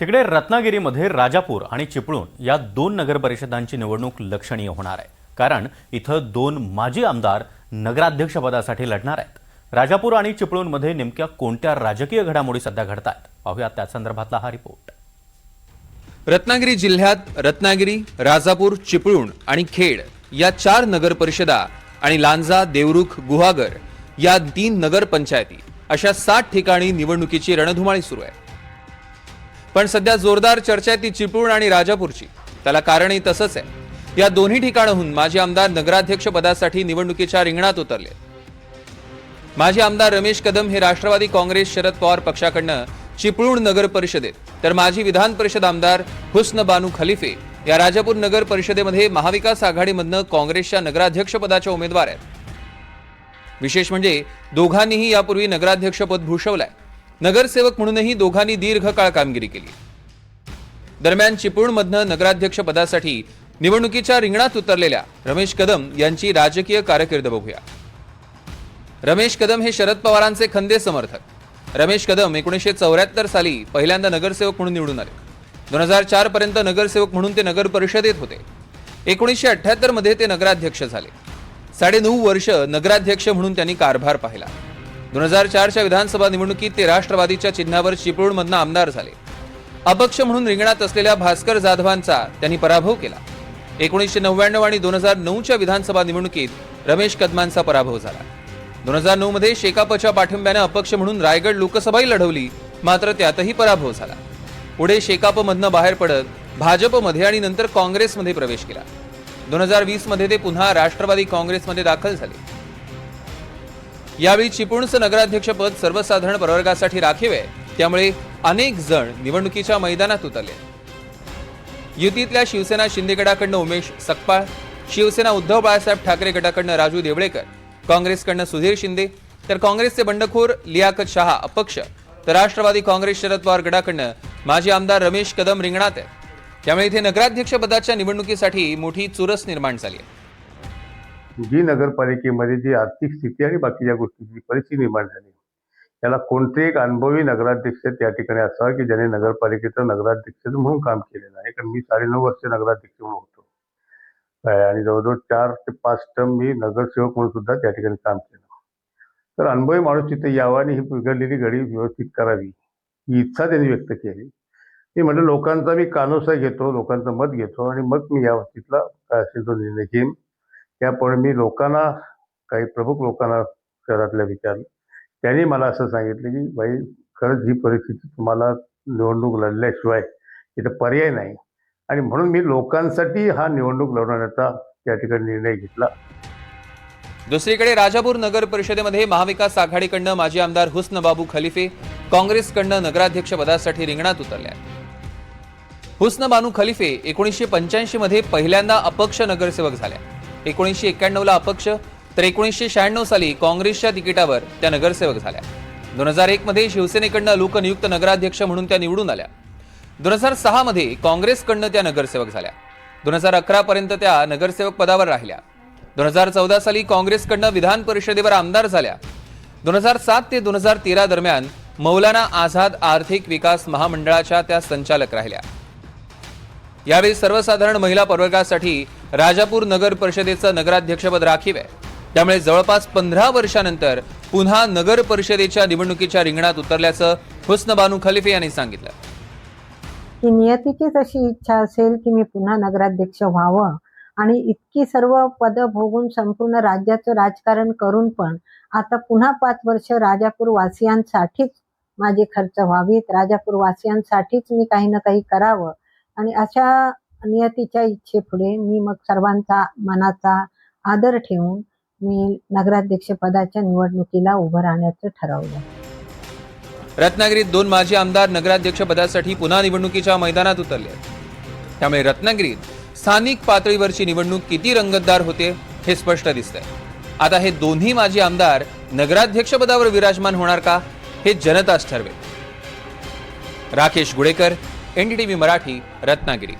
तिकडे रत्नागिरीमध्ये राजापूर आणि चिपळूण या दोन नगर परिषदांची निवडणूक लक्षणीय होणार आहे. कारण इथं दोन माजी आमदार नगराध्यक्षपदासाठी लढणार आहेत. राजापूर आणि चिपळूणमध्ये नेमक्या कोणत्या राजकीय घडामोडी सध्या घडत आहेत पाहूया त्या संदर्भातला हा रिपोर्ट. रत्नागिरी जिल्ह्यात रत्नागिरी राजापूर चिपळूण आणि खेड या चार नगर परिषदा आणि लांजा देवरुख गुहागर या तीन नगरपंचायती अशा सात ठिकाणी निवडणुकीची रणधुमाळी सुरू आहे. पण सध्या जोरदार चर्चा आहे ती चिपळूण आणि राजापूरची. त्याला कारणही तसंच आहे. या दोन्ही ठिकाणाहून माजी आमदार नगराध्यक्ष पदासाठी निवडणुकीच्या रिंगणात उतरले. माजी आमदार रमेश कदम हे राष्ट्रवादी काँग्रेस शरद पवार पक्षाकडनं चिपळूण नगर परिषदेत तर माजी विधान परिषद आमदार हुस्न बानू खलिफे या राजापूर नगर परिषदेमध्ये महाविकास आघाडीमधनं काँग्रेसच्या नगराध्यक्षपदाच्या उमेदवार आहेत. विशेष म्हणजे दोघांनीही यापूर्वी नगराध्यक्षपद भूषवलंय. नगरसेवक म्हणूनही दोघांनी दीर्घकाळ कामगिरी केली. दरम्यान चिपळूणमधनं नगराध्यक्ष पदासाठी निवडणुकीच्या रिंगणात उतरलेल्या रमेश कदम यांची राजकीय कारकीर्द बघूया. रमेश कदम हे शरद पवारांचे खंदे समर्थक. रमेश कदम एकोणीसशे चौऱ्याहत्तर साली पहिल्यांदा नगरसेवक म्हणून निवडून आले. दोन हजार चार पर्यंत नगरसेवक म्हणून ते नगर परिषदेत होते. एकोणीसशे अठ्ठ्याहत्तरमध्ये ते नगराध्यक्ष झाले. साडेनऊ वर्ष नगराध्यक्ष म्हणून त्यांनी कारभार पाहिला. दोन हजार चारच्या विधानसभा निवडणुकीत ते राष्ट्रवादीच्या चिन्हावर चिपळूणमधनं आमदार झाले. अपक्ष म्हणून रिंगणात असलेल्या भास्कर जाधवांचा त्यांनी पराभव केला. एकोणीसशे नव्याण्णव आणि दोन हजार नऊच्या विधानसभा निवडणुकीत रमेश कदमांचा पराभव झाला. दोन हजार नऊ मध्ये शेकापच्या पाठिंब्यानं अपक्ष म्हणून रायगड लोकसभाही लढवली मात्र त्यातही पराभव झाला. पुढे शेकापमधनं बाहेर पडत भाजपमध्ये आणि नंतर काँग्रेसमध्ये प्रवेश केला. दोन हजार वीसमध्ये ते पुन्हा राष्ट्रवादी काँग्रेसमध्ये दाखल झाले. यावेळी चिपळूणचं नगराध्यक्षपद सर्वसाधारण प्रवर्गासाठी राखीव आहे. त्यामुळे अनेक जण निवडणुकीच्या मैदानात उतरले. युतीतल्या शिवसेना शिंदे गटाकडनं उमेश सकपाळ शिवसेना उद्धव बाळासाहेब ठाकरे गटाकडनं राजू देवळेकर काँग्रेसकडनं सुधीर शिंदे तर काँग्रेसचे बंडखोर लियाकत शहा अपक्ष तर राष्ट्रवादी काँग्रेस शरद पवार गटाकडनं माजी आमदार रमेश कदम रिंगणात आहेत त्यामुळे इथे नगराध्यक्षपदाच्या निवडणुकीसाठी मोठी चुरस निर्माण झाली आहे. जी नगरपालिकेमध्ये जी आर्थिक स्थिती आणि बाकीच्या गोष्टीची परिस्थिती निर्माण झाली त्याला कोणते एक अनुभवी नगराध्यक्ष त्या ठिकाणी असावा की ज्याने नगरपालिकेचं नगराध्यक्ष म्हणून काम केलेलं आहे. कारण मी साडेनऊ वर्ष नगराध्यक्ष म्हणून होतो. आणि जवळजवळ चार ते पाच टर्म मी नगरसेवक म्हणून सुद्धा त्या ठिकाणी काम केलं. तर अनुभवी माणूस तिथे यावा आणि ही बिघडलेली घडी व्यवस्थित करावी ही इच्छा त्यांनी व्यक्त केली. मी म्हटलं लोकांचा मी कानोसा घेतो लोकांचं मत घेतो आणि मग मी या बाबतीतला काय असेल तो निर्णय घेईन त्यामुळे मी लोकांना काही प्रमुख लोकांना शहरातल्या विचारलं त्यांनी मला असं सांगितलं की बाई खरंच ही परिस्थिती तुम्हाला निवडणूक लढल्याशिवाय इथं पर्याय नाही. आणि म्हणून मी लोकांसाठी हा निवडणूक लढवण्याचा त्या ठिकाणी निर्णय घेतला. दुसरीकडे राजापूर नगर परिषदेमध्ये महाविकास आघाडीकडनं माजी आमदार हुस्न बाबू खलिफे काँग्रेसकडनं नगराध्यक्ष पदासाठी रिंगणात उतरल्या. हुस्न बानू खलिफे एकोणीसशे पंच्याऐंशी मध्ये पहिल्यांदा अपक्ष नगरसेवक झाल्या. एकोणीसशे एक्क्याण्णव ला अपक्ष तर एकोणीसशे शहाण्णव साली काँग्रेसच्या तिकिटावर त्या नगरसेवक झाल्या. दोन हजार एक मध्ये शिवसेनेकडनं लोकनियुक्त नगराध्यक्ष म्हणून त्या निवडून आल्या. दोन हजार सहा मध्ये काँग्रेसकडनं त्या नगरसेवक झाल्या. दोन हजार अकरा पर्यंत त्या नगरसेवक पदावर राहिल्या. दोन हजार चौदा साली काँग्रेसकडनं विधान परिषदेवर आमदार झाल्या. दोन हजार सात ते दोन हजार तेरा दरम्यान मौलाना आझाद आर्थिक विकास महामंडळाच्या त्या संचालक राहिल्या. यावेळी सर्वसाधारण महिला प्रवर्गासाठी राजापूर नगर परिषदेचं नगराध्यक्षपद राखीव आहे. त्यामुळे जवळपास पंधरा वर्षानंतर पुन्हा नगर परिषदेच्या निवडणुकीच्या रिंगणात उतरल्याचं हुस्न बानू खलिफे यांनी सांगितलं. की नियतीचीच अशी इच्छा असेल की मी पुन्हा नगराध्यक्ष व्हावं आणि इतकी सर्व पद भोगून संपूर्ण राज्याचं राजकारण करून पण आता पुन्हा पाच वर्ष राजापूर वासियांसाठीच माझे खर्च व्हावीत राजापूर वासियांसाठीच मी काही ना काही करावं आणि अशा नियतीच्या इच्छेपुढे मी मग सर्वांचा मनाचा आदर ठेवून मी नगराध्यक्ष पदाच्या निवडणुकीला उभं राहण्याचं ठरवलं. रत्नागिरीत दोन माजी आमदार नगराध्यक्ष पदासाठी पुन्हा निवडणुकीच्या मैदानात उतरले. त्यामुळे रत्नागिरीत स्थानिक पातळीवरची निवडणूक किती रंगतदार होते हे स्पष्ट दिसतंय. आता हे दोन्ही माजी आमदार नगराध्यक्ष पदावर विराजमान होणार का हे जनताच ठरवेल. राकेश गुडेकर एनडीटीव्ही मराठी रत्नागिरी.